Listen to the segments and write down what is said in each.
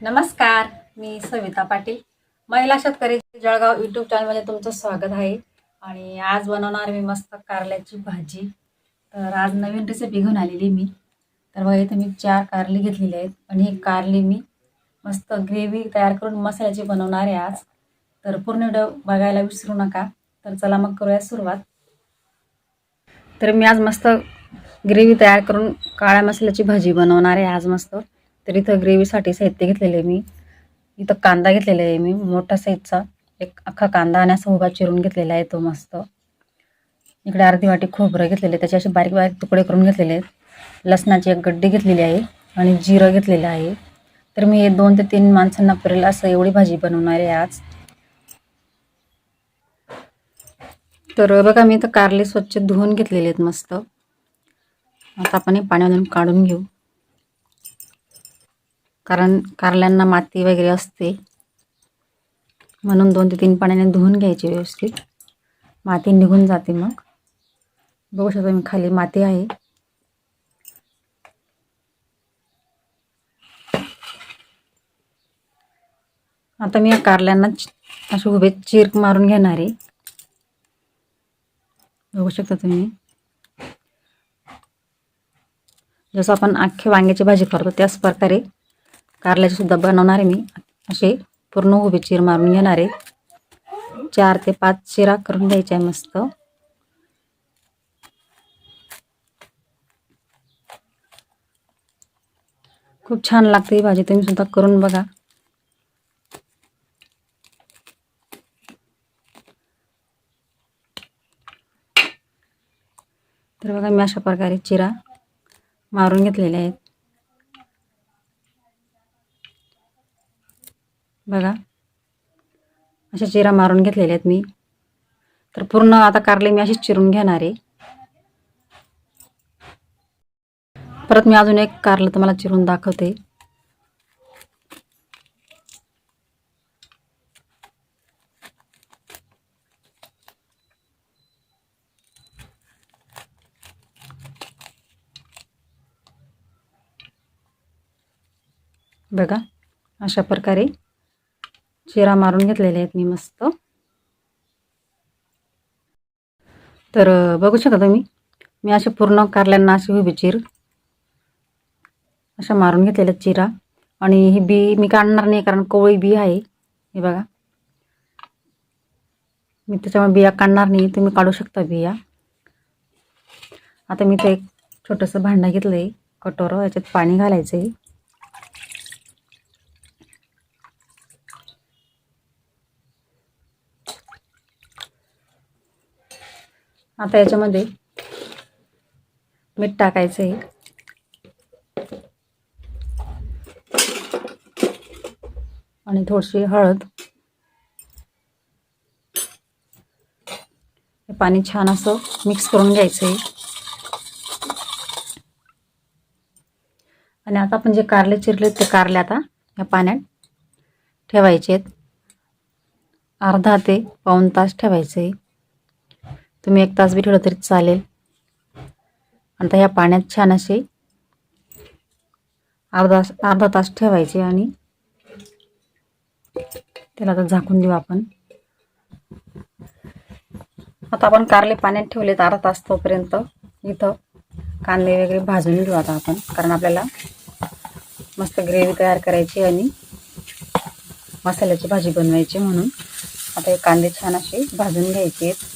नमस्कार मी सविता पाटील. महिला शेतकरी जळगाव यूट्यूब चॅनलमध्ये तुमचं स्वागत आहे. आणि आज बनवणार मी मस्त कारल्याची भाजी. तर आज नवीन रेसिपी घेऊन आलेली मी. तर बघा इथे मी चार कारली घेतलेली आहेत. आणि ही कारली मी मस्त ग्रेव्ही तयार करून मसाल्याची बनवणार आहे आज. तर पूर्ण व्हिडिओ बघायला विसरू नका. तर चला मग करूया सुरुवात. तर मी आज मस्त ग्रेव्ही तयार करून काळ्या मसाल्याची भाजी बनवणार आहे आज मस्त. तर इथं ग्रेव्हीसाठी साहित्य घेतलेलं आहे मी. इथं कांदा घेतलेला आहे मी मोठा साईजचा. एक अख्खा कांदा आणि असा उभा चिरून घेतलेला आहे तो मस्त. इकडे अर्धी वाटी खोबरं घेतलेले त्याचे असे बारीक बारीक तुकडे करून घेतलेले आहेत. लसणाची एक गड्डी घेतलेली आहे आणि जिरं घेतलेलं आहे. तर मी हे दोन ते तीन माणसांना पुरेल असं एवढी भाजी बनवणार आहे आज. तर बघा मी इथं कारले स्वच्छ धुवून घेतलेले आहेत मस्त. आता आपण हे पाण्यामधून काढून घेऊ. कारण कारल्यांना माती वगैरे असते. म्हणून दोन ते तीन पाण्याने धुवून घ्यायची व्यवस्थित. माती निघून जाते मग. बघू शकता मी खाली माती आहे. आता मी या कारल्यांना अशी असे उभे चिरक मारून घेणार आहे. बघू शकता तुम्ही. जसं आपण अख्खे वांग्याची भाजी करतो त्याच प्रकारे कारल्याची सुद्धा बनवणार आहे मी. असे पूर्ण उभे चीर मारून घेणार आहे. चार ते पाच चिरा करून घ्यायच्या आहे मस्त. खूप छान लागते ही भाजी तुम्ही सुद्धा करून बघा. तर बघा मी अशा प्रकारे चिरा मारून घेतलेले आहेत. बघा. अशा चिरा मारून घेतलेल्या आहेत मी. तर पूर्ण आता कारले मी अशीच चिरून घेणार आहे. परत मी अजून एक कारलं तुम्हाला चिरून दाखवते. बघा अशा प्रकारे. चिरा मारून घेतलेले आहेत मी मस्त. तर बघू शकता तुम्ही मी असे पूर्ण कारल्यांना अशी उभी चिर अशा मारून घेतलेल्या चिरा आणि ही बी मी काढणार नाही कारण कोवळी बी आहे हे बघा. मी त्याच्यामुळे बिया काढणार नाही तुम्ही काढू शकता बिया. आता मी ते एक छोटंसं भांडं घेतलं आहे कटोरं याच्यात पाणी घालायचं आहे आता याच्यामध्ये मीठ टाकायचं आहे आणि थोडीशी हळद. हे पाणी छान असं मिक्स करून घ्यायचं आहे. आणि आता आपण जे कारले चिरले ते कारले आता या पाण्यात ठेवायचे आहेत. अर्धा ते पाऊण तास ठेवायचे आहे. तुम्ही एक तास बी ठेवलं तरी चालेल. आता ह्या पाण्यात छान असे अर्धा अर्धा तास ठेवायचे आणि त्याला आता झाकून देऊ आपण. आता आपण कारले पाण्यात ठेवलेत अर्धा तास तोपर्यंत. इथं कांदे वगैरे भाजून घेऊ आता आपण कारण आपल्याला मस्त ग्रेव्ही तयार करायची आणि मसाल्याची भाजी बनवायची म्हणून. आता हे कांदे छान असे भाजून घ्यायचे आहेत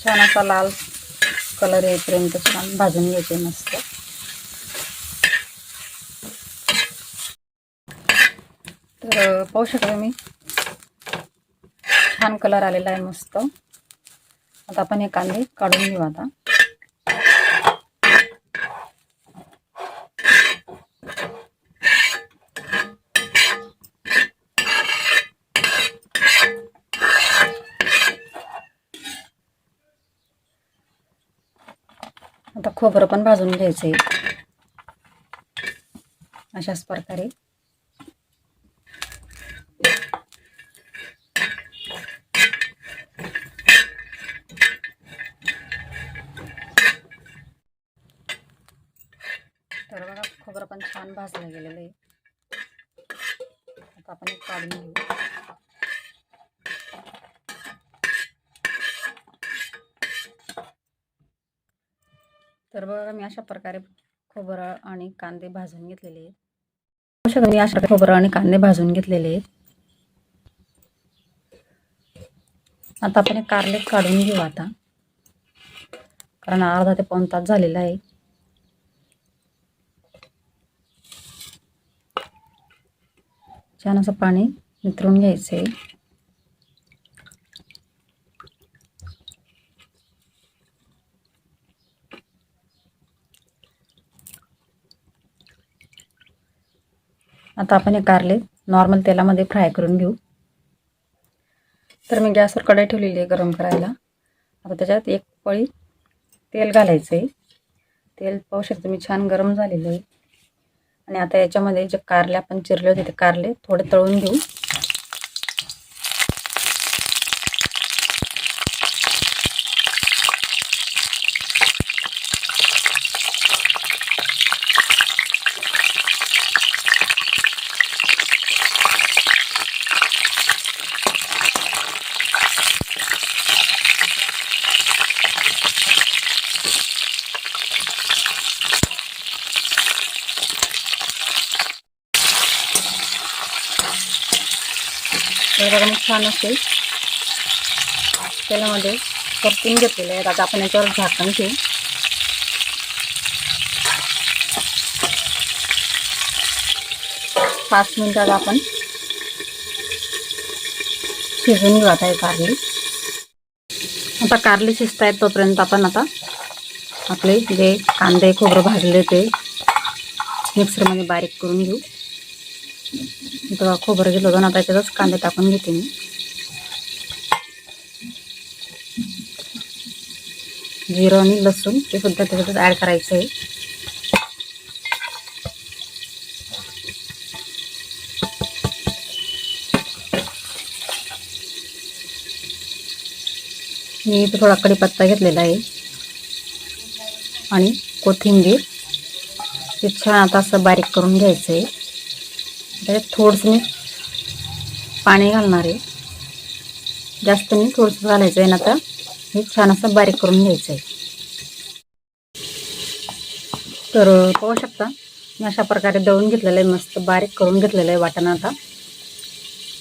छान असा लाल कलर येईपर्यंत छान भाजून घ्यायचे मस्त. तर पाहू शकता तुम्ही. छान कलर आलेला आहे मस्त. आता आपण हे कांदे काढून घेऊ आता. आता खोबरं पण भाजून घ्यायचं आहे अशाच प्रकारे. तर बघा खोबरं पण छान भाजलं गेलेलं आहे. आता आपण एक काढून घेऊ. तर बघा मी अशा प्रकारे खोबरं आणि कांदे भाजून घेतलेले आहेत. मी अशा खोबरं आणि कांदे भाजून घेतलेले आहेत. आता आपण एक कारले काढून घेऊ आता. कारण अर्धा ते पाऊण तास झालेला आहे. छान असं पाणी नितरून घ्यायचं आहे आता आपण हे कारले नॉर्मल तेलामध्ये फ्राय करून घेऊ. तर मी गॅसवर कढई ठेवलेली आहे गरम करायला. आता त्याच्यात एक पळी तेल घालायचं आहे तेल पाहू शकतो मी छान गरम झालेलं आहे. आणि आता याच्यामध्ये जे कारले आपण चिरले होते ते कारले थोडे तळून घेऊ. तर बघा मी छान असे तेलामध्ये परतून घेतलेले आहेत. आता आपण याच्यावर झाकण ठेवू. पाच मिनिटात आपण शिजून घेऊ आता हे कारली. आता कारली शिजत आहेत तोपर्यंत आपण आता आपले जे कांदे खोबरं भाजले ते मिक्सरमध्ये बारीक करून घेऊ. इथं खोबरं घेतलं होतं ना त्याच्यातच कांदे टाकून घेते मी. जिरं आणि लसूण ते सुद्धा त्याच्यातच ॲड करायचं आहे मी इथं थोडा कढीपत्ता घेतलेला आहे. आणि कोथिंबीर. ते छान आता असं बारीक करून घ्यायचं आहे त्याच्यात थोडंसं मी पाणी घालणार आहे. जास्त मी थोडंसं घालायचं आहे ना आता. हे छान असं बारीक करून घ्यायचं आहे. तर पाहू शकता मी अशा प्रकारे दळून घेतलेलं आहे मस्त बारीक करून घेतलेलं आहे वाटण आता.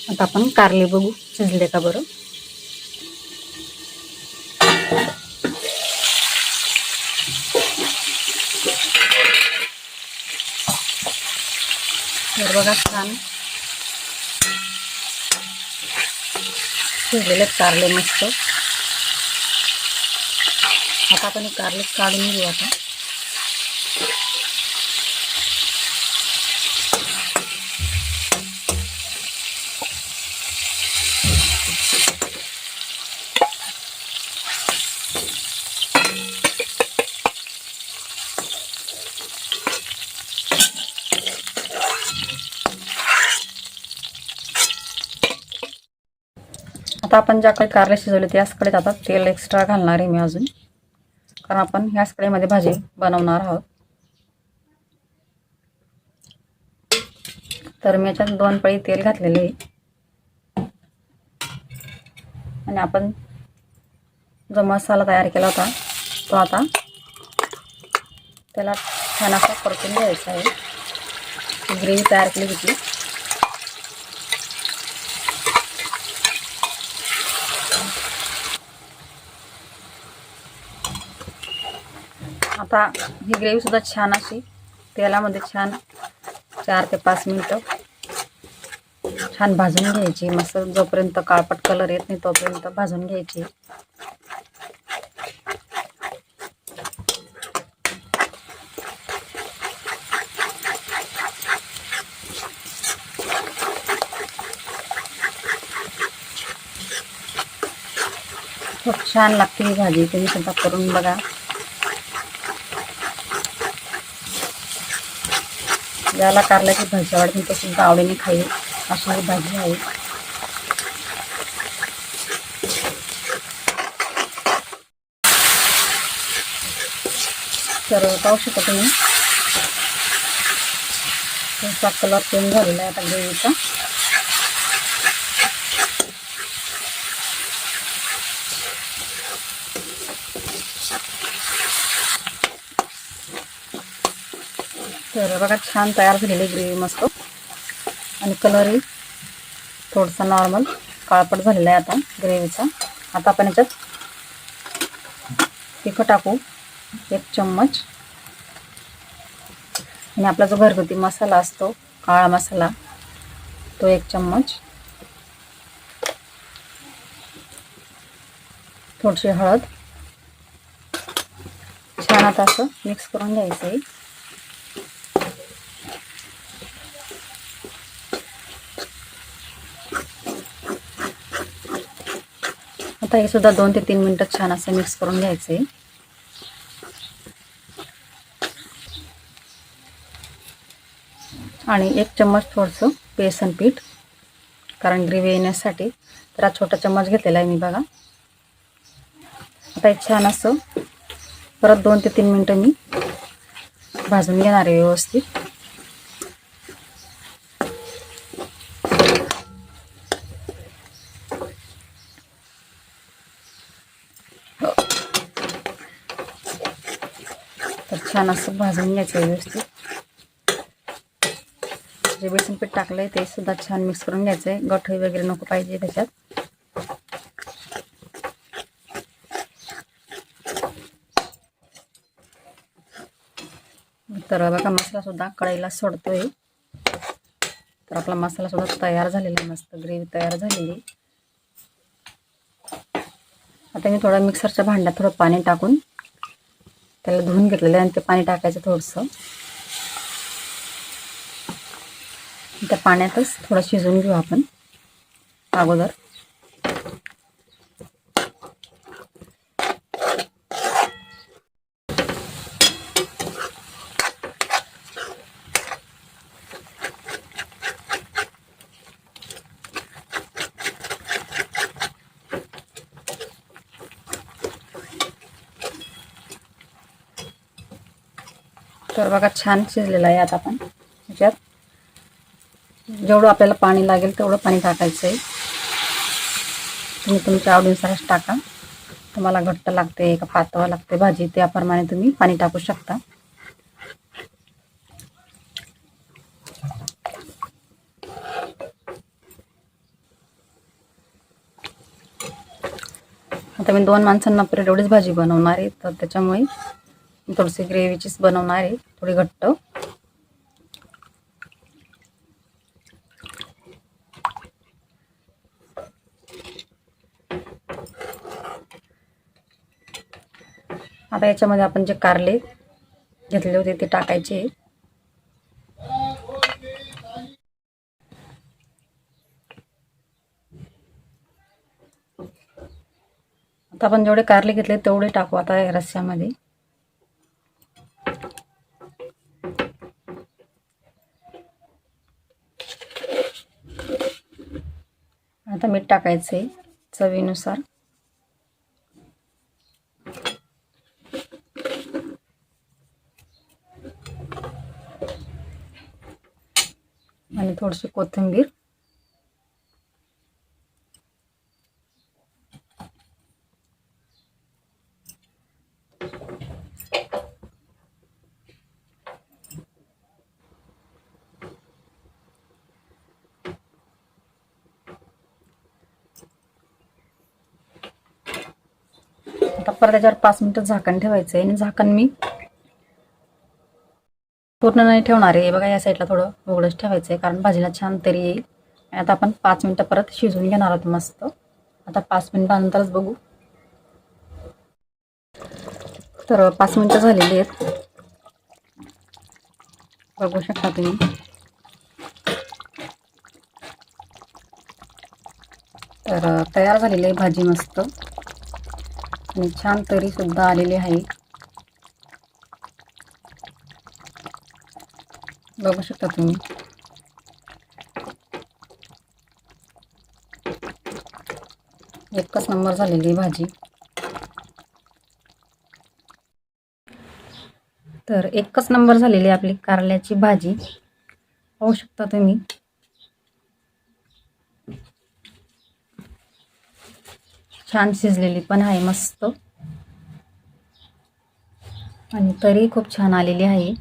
आता आपण कारले बघू शिजले का बरं? बघा छान. शिजलेले कारले मस्त. आता आपण कारले काढून घेऊ आता. आता आपण ज्याकडे कारले शिजवले त्याच कडेच आता तेल एक्स्ट्रा घालणार आहे मी अजून. कारण आपण ह्याच कडेमध्ये भाजी बनवणार आहोत. तर मी याच्यात दोन पळी तेल घातलेले आहे. आणि आपण जो मसाला तयार केला होता तो आता त्याला छान असा परतून घ्यायचा आहे. ग्रेव्ही तयार केली होती. आता ही ग्रेव्ही सुद्धा छान अशी. तेलामध्ये छान चार ते पाच मिनटं छान भाजून घ्यायची. मस्त जोपर्यंत काळपट कलर येत नाही तोपर्यंत भाजून घ्यायची. खूप छान लागते ही भाजी. तुम्ही सुद्धा करून बघा. ज्याला कारल्याची भाजी आवडते तो सुद्धा आवडीने खाईल अशी ही भाजी आहे. तर पाहू शकता तुम्ही. कलर चेंज झालेला आहे आता ग्रेव्हीचा तर बघा छान तयार झालेली ग्रेव्ही मस्त. आणि कलरही थोडासा नॉर्मल काळपट झालेला आहे आता ग्रेव्हीचा. आता आपण याच्यात तिखट टाकू. एक चम्मच. आणि आपला जो घरगुती मसाला असतो काळा मसाला तो एक चम्मच. थोडीशी हळद. छान आता असं मिक्स करून घ्यायचं आहे आता हे सुद्धा दोन ते तीन मिनटं छान असं मिक्स करून घ्यायचं आहे आणि एक चम्मच थोडंसं बेसन पीठ कारण ग्रेव्ही येण्यासाठी. तर हा छोटा चम्मच घेतलेला आहे मी बघा. आता हे छान असं परत दोन ते तीन मिनटं मी भाजून घेणार आहे व्यवस्थित तर छान असं भाजून घ्यायचं आहे व्यवस्थित. जे बेसन पीठ टाकलं आहे ते सुद्धा छान मिक्स करून घ्यायचं आहे गठई वगैरे नको पाहिजे त्याच्यात. तर बघा मसाला सुद्धा कढईला सोडतोय. तर आपला मसाला सुद्धा तयार झालेला आहे. मस्त ग्रेव्ही तयार झालेली. आता मी थोडं मिक्सरच्या भांड्यात थोडं पाणी टाकून त्याला धुवून घेतलेलं आहे आणि ते पाणी टाकायचं थोडंसं. त्या पाण्यातच थोडं शिजवून घेऊ आपण अगोदर. तर बघा छान शिजलेलं आहे आता आपण ह्याच्यात जेवढं आपल्याला पाणी लागेल तेवढं पाणी टाकायचं आहे तुम्ही तुमच्या आवडीनुसारच टाका. तुम्हाला घट्ट लागते का पातळ लागते भाजी त्याप्रमाणे तुम्ही पाणी टाकू शकता. आता मी दोन माणसांना परत एवढीच भाजी बनवणार आहे तर त्याच्यामुळे थोडीशी ग्रेव्हीचीच बनवणार आहे थोडी घट्ट. आता याच्यामध्ये आपण जे कारले घेतले होते ते टाकायचे. आता आपण जेवढे कारले घेतले तेवढे टाकू आता रस्स्यामध्ये आता मीठ टाकायचं आहे चवीनुसार. आणि थोडीशी कोथिंबीर आता परत त्याच्यावर पाच मिनिटं झाकण ठेवायचं आहे आणि झाकण मी पूर्ण नाही ठेवणार आहे. बघा या साईडला थोडं उघडंच ठेवायचं आहे कारण भाजीला छान तरी येईल. आणि आता आपण पाच मिनिटं परत शिजवून घेणार आहोत मस्त. आता पाच मिनिटानंतरच बघू. तर पाच मिनटं झालेली आहेत. बघू शकता तुम्ही. तर तयार झालेली आहे भाजी मस्त. आणि छान तरी सुद्धा आलेली आहे. बघू शकता तुम्ही. एकच नंबर झालेली आहे भाजी. तर एकच नंबर झालेली आहे आपली कारल्याची भाजी. पाहू शकता तुम्ही. छान शिजलेली पण आहे मस्त. आणि तरी खूप छान आलेली आहे.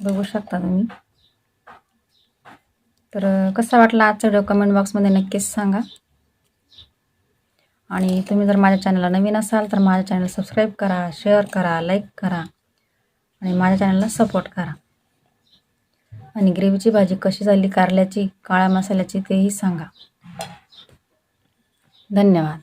बघू शकता तुम्ही. तर कसा वाटला आजचा व्हिडिओ कमेंट बॉक्समध्ये नक्कीच सांगा. आणि तुम्ही जर माझ्या चॅनलला नवीन असाल तर माझ्या चॅनल सबस्क्राईब करा शेअर करा लाईक करा. आणि माझ्या चॅनलला सपोर्ट करा. आणि ग्रेव्हीची भाजी कशी झाली कारल्याची काळ्या मसाल्याची तेही सांगा. धन्यवाद.